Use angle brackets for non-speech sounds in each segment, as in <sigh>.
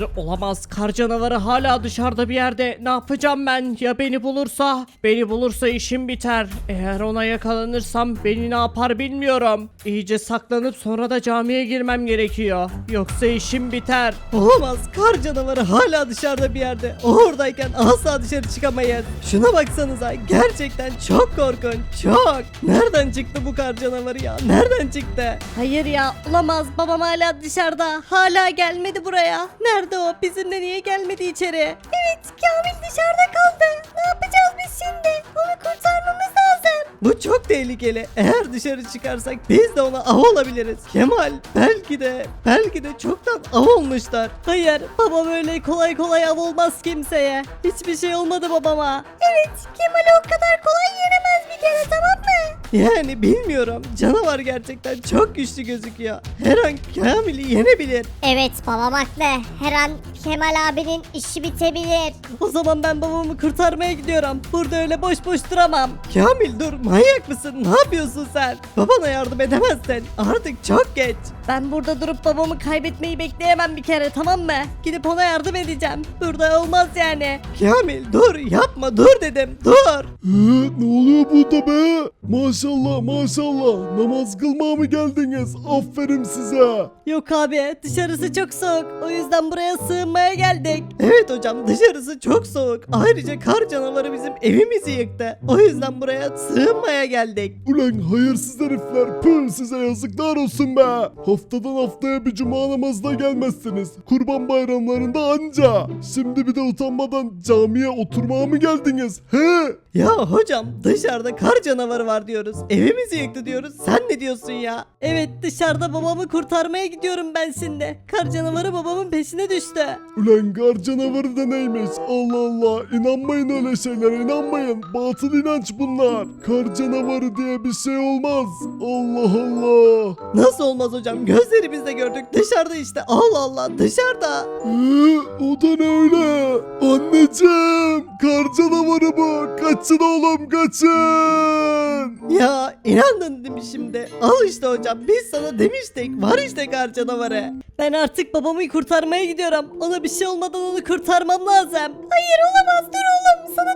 Hayır olamaz. Kar canavarı hala dışarıda bir yerde. Ne yapacağım ben? Ya beni bulursa? Beni bulursa işim biter. Eğer ona yakalanırsam beni ne yapar bilmiyorum. İyice saklanıp sonra da camiye girmem gerekiyor. Yoksa işim biter. Olamaz. Kar canavarı hala dışarıda bir yerde. O oradayken asla dışarı çıkamayız. Şuna baksanıza. Gerçekten çok korkunç. Çok. Nereden çıktı bu kar canavarı ya? Nereden çıktı? Hayır ya olamaz. Babam hala dışarıda. Hala gelmedi buraya. Nerede o bizimle niye gelmedi içeri? Evet Kamil dışarıda kaldı. Ne yapacağız biz şimdi? Onu kurtarmamız lazım. Bu çok tehlikeli. Eğer dışarı çıkarsak biz de ona av olabiliriz. Kemal belki de belki de çoktan av olmuşlar. Hayır babam öyle kolay kolay av olmaz kimseye. Hiçbir şey olmadı babama. Evet Kemal'i o kadar kolay yenemez Yani bilmiyorum. Canavar gerçekten çok güçlü gözüküyor. Her an Kamil'i yenebilir. Evet babam haklı. Her an Kemal abinin işi bitebilir. O zaman ben babamı kurtarmaya gidiyorum. Burada öyle boş boş duramam. Kamil dur manyak mısın? Ne yapıyorsun sen? Babana yardım edemezsen artık çok geç. Ben burada durup babamı kaybetmeyi bekleyemem bir kere tamam mı? Gidip ona yardım edeceğim. Burada olmaz yani. Kamil dur yapma dur dedim dur. Ee, ne oluyor burada be? Maşallah maşallah. Namaz kılmaya mı geldiniz? Aferin size. Yok abi dışarısı çok soğuk. O yüzden buraya sığınmaya geldik. Evet hocam dışarısı çok soğuk. Ayrıca kar canavarı bizim evimizi yıktı. O yüzden buraya sığınmaya geldik. Ulan hayırsız herifler. Püh size yazıklar olsun be. Haftadan haftaya bir cuma namazına gelmezsiniz. Kurban bayramlarında anca. Şimdi bir de utanmadan camiye oturmaya mı geldiniz? He? Ya hocam dışarıda kar canavarı var diyoruz. Evimizi yıktı diyoruz. Sen ne diyorsun ya? Evet dışarıda babamı kurtarmaya gidiyorum ben şimdi. Kar canavarı babamın peşine düştü. Ulan gar canavarı da neymiş? Allah Allah. İnanmayın öyle şeylere inanmayın. Batıl inanç bunlar. Kar canavarı diye bir şey olmaz. Allah Allah. Nasıl olmaz hocam? Gözlerimizle gördük. Dışarıda işte. Allah Allah dışarıda. Ee, o da ne öyle? Anneciğim. Kar canavarı bu. Kaçın oğlum kaçın. Ya inandın değil mi şimdi? Al işte hocam. Biz sana demiştik. Var işte kar canavarı. Ben artık babamı kurtarmaya gidiyorum. Ona bir şey olmadan onu kurtarmam lazım. Hayır olamaz dur oğlum. Sana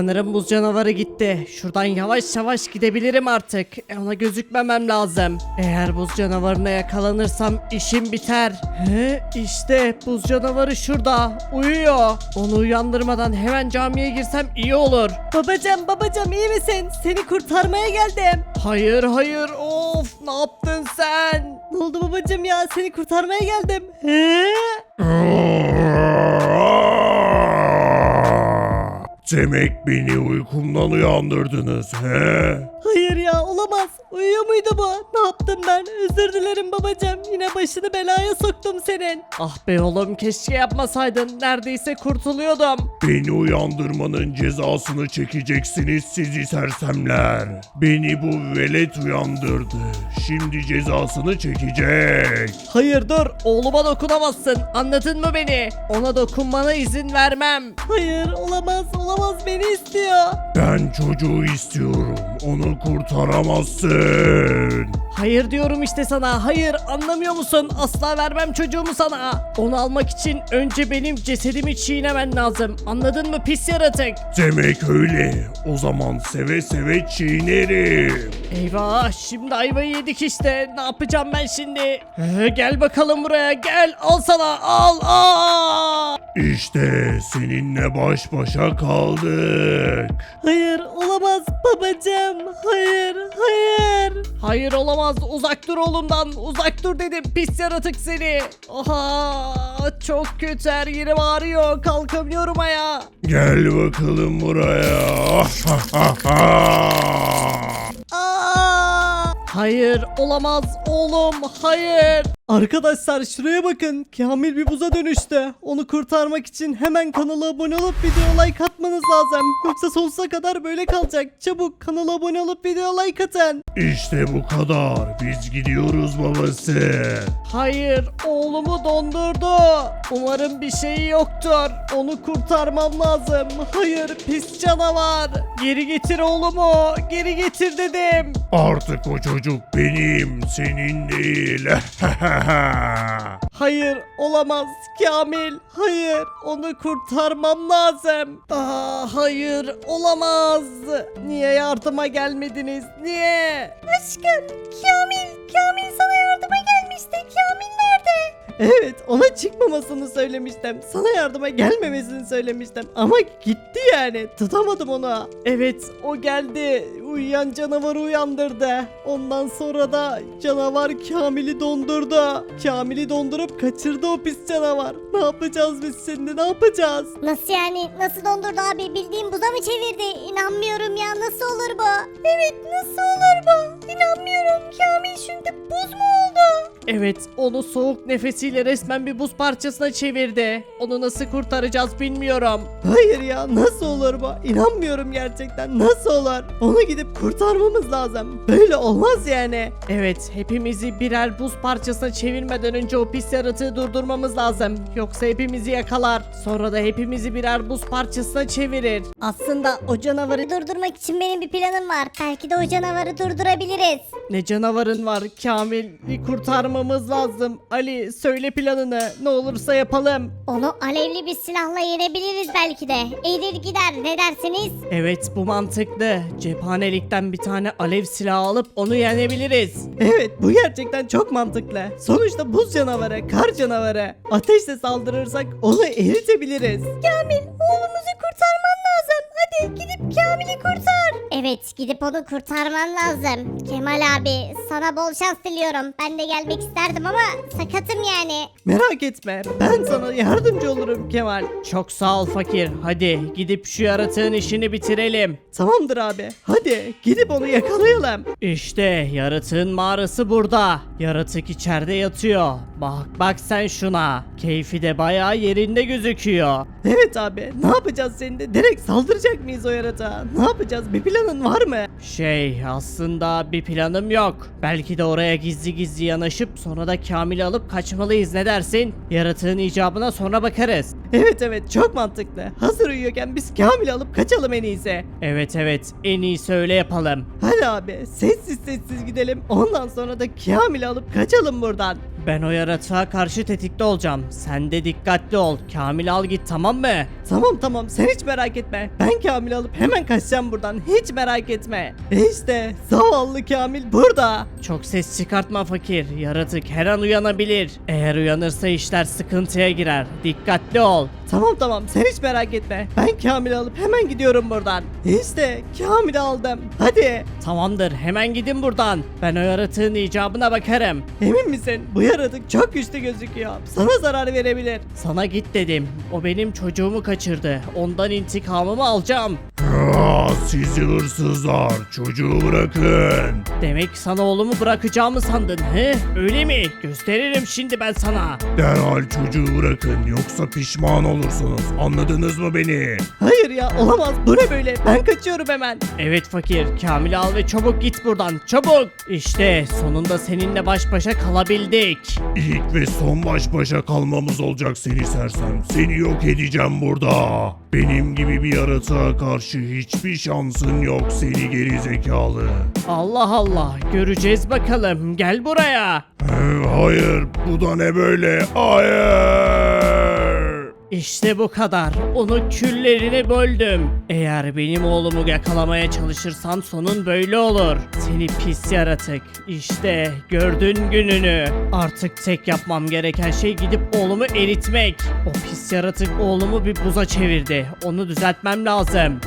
Sanırım buz canavarı gitti. Şuradan yavaş yavaş gidebilirim artık. E, Ona gözükmemem lazım. Eğer buz canavarına yakalanırsam işim biter. He, işte buz canavarı şurada. Uyuyor. Onu uyandırmadan hemen camiye girsem iyi olur. Babacım babacım iyi misin? Seni kurtarmaya geldim. Hayır hayır of ne yaptın sen? Ne oldu babacım ya? Seni kurtarmaya geldim. He? <laughs> Demek beni uykumdan uyandırdınız he? Hayır ya olamaz. Uyuyor muydu bu? Ne yaptım ben? Özür dilerim babacım. Yine başını belaya soktum senin. Ah be oğlum keşke yapmasaydın. Neredeyse kurtuluyordum. Beni uyandırmanın cezasını çekeceksiniz sizi sersemler. Beni bu velet uyandırdı. Şimdi cezasını çekecek. Hayır dur oğluma dokunamazsın. Anladın mı beni? Ona dokunmana izin vermem. Hayır olamaz olamaz beni istiyor. Ben çocuğu istiyorum. Onu kurtaramazsın. Hayır diyorum işte sana. Hayır anlamıyor musun? Asla vermem çocuğumu sana. Onu almak için önce benim cesedimi çiğnemen lazım. Anladın mı pis yaratık? Demek öyle. O zaman seve seve çiğnerim. Eyvah şimdi ayvayı yedik işte. Ne yapacağım ben şimdi? Ee, gel bakalım buraya gel. Al sana al al. İşte seninle baş başa kaldık. Hayır olamaz babacım. Hayır hayır. Hayır olamaz. Uzak dur oğlumdan. Uzak dur dedim. Pis yaratık seni. Oha çok kötü her yerim ağrıyor. Kalkamıyorum ayağa. Gel bakalım buraya. <laughs> Aa! Hayır olamaz oğlum. Hayır. Arkadaşlar şuraya bakın. Kamil bir buza dönüştü. Onu kurtarmak için hemen kanala abone olup video like atmanız lazım. Yoksa sonsuza kadar böyle kalacak. Çabuk kanala abone olup video like atın. işte bu kadar. Biz gidiyoruz babası. Hayır oğlumu dondurdu. Umarım bir şeyi yoktur. Onu kurtarmam lazım. Hayır pis canavar. Geri getir oğlumu. Geri getir dedim. Artık o çocuk benim, senin değil. <laughs> Hayır olamaz Kamil. Hayır onu kurtarmam lazım. Aa, hayır olamaz. Niye yardıma gelmediniz? Niye? Aşkım Kamil Kamil sana yardıma gelmişti. Kamil nerede? Evet ona çıkmamasını söylemiştim. Sana yardıma gelmemesini söylemiştim. Ama gitti yani. Tutamadım onu. Evet o geldi. Uyuyan canavarı uyandırdı. Ondan sonra da canavar Kamil'i dondurdu. Kamil'i dondurup kaçırdı o pis canavar. Ne yapacağız biz şimdi ne yapacağız? Nasıl yani? Nasıl dondurdu abi? Bildiğin buza mı çevirdi? İnanmıyorum ya. Nasıl olur bu? Evet nasıl olur bu? İnanmıyorum Kamil şimdi buz mu oldu? Evet onu soğuk nefesiyle resmen bir buz parçasına çevirdi. Onu nasıl kurtaracağız bilmiyorum. Hayır ya nasıl olur bu? İnanmıyorum gerçekten nasıl olur? Onu gidip kurtarmamız lazım. Böyle olmaz yani. Evet hepimizi birer buz parçasına çevirmeden önce o pis yaratığı durdurmamız lazım. Yoksa hepimizi yakalar. Sonra da hepimizi birer buz parçasına çevirir. Aslında o canavarı durdurmak için benim bir planım var. Belki de o canavarı durdurabiliriz. Ne canavarın var Kamil bir kurtarmamız lazım. Ali söyle planını ne olursa yapalım. Onu alevli bir silahla yenebiliriz belki de. Eğilir gider. Ne dersiniz? Evet bu mantıklı. Cephanelikten bir tane alev silahı alıp onu yenebiliriz. <laughs> Evet bu gerçekten çok mantıklı. Sonuçta buz canavarı, kar canavarı. Ateşle saldırırsak onu eritebiliriz. Kamil Evet gidip onu kurtarman lazım. Kemal abi sana bol şans diliyorum. Ben de gelmek isterdim ama sakatım yani. Merak etme ben sana yardımcı olurum Kemal. Çok sağ ol fakir. Hadi gidip şu yaratığın işini bitirelim. Tamamdır abi. Hadi gidip onu yakalayalım. İşte yaratığın mağarası burada. Yaratık içeride yatıyor. Bak bak sen şuna. Keyfi de bayağı yerinde gözüküyor. Evet abi ne yapacağız şimdi? Direkt saldıracak mıyız o yaratığa? Ne yapacağız? Bir planın var mı? Şey aslında bir planım yok. Belki de oraya gizli gizli yanaşıp sonra da Kamil'i alıp kaçmalıyız ne dersin? Yaratığın icabına sonra bakarız. Evet evet çok mantıklı. Hazır uyuyorken biz Kamil'i alıp kaçalım en iyisi. Evet evet en iyisi öyle yapalım. Hadi abi sessiz sessiz gidelim. Ondan sonra da Kamil'i alıp kaçalım buradan. Ben o yaratığa karşı tetikte olacağım. Sen de dikkatli ol. Kamil al git tamam mı? Tamam tamam sen hiç merak etme. Ben Kamil'i alıp hemen kaçacağım buradan. Hiç merak etme. E işte zavallı Kamil burada. Çok ses çıkartma fakir. Yaratık her an uyanabilir. Eğer uyanırsa işler sıkıntıya girer. Dikkatli ol. Tamam tamam sen hiç merak etme. Ben Kamil'i alıp hemen gidiyorum buradan. İşte Kamil'i aldım. Hadi. Tamamdır hemen gidin buradan. Ben o yaratığın icabına bakarım. Emin misin? Bu yaratık çok güçlü gözüküyor. Sana zarar verebilir. Sana git dedim. O benim çocuğumu kaçırdı. Ondan intikamımı alacağım. Aa, sizi hırsızlar çocuğu bırakın. Demek sana oğlumu bırakacağımı sandın he? Öyle mi? Gösteririm şimdi ben sana. Derhal çocuğu bırakın yoksa pişman olursunuz. Anladınız mı beni? Hayır ya olamaz. Bu ne böyle? Ben kaçıyorum hemen. Evet fakir, Kamil'i al ve çabuk git buradan, çabuk! İşte sonunda seninle baş başa kalabildik. İlk ve son baş başa kalmamız olacak seni sersem. Seni yok edeceğim burada. Benim gibi bir yaratığa karşı hiçbir şansın yok seni geri zekalı. Allah Allah, göreceğiz bakalım, gel buraya. Ee, hayır bu da ne böyle? Hayır. İşte bu kadar, onu küllerine böldüm. Eğer benim oğlumu yakalamaya çalışırsan sonun böyle olur. Seni pis yaratık. İşte gördün gününü. Artık tek yapmam gereken şey gidip oğlumu eritmek. O pis yaratık oğlumu bir buza çevirdi. Onu düzeltmem lazım.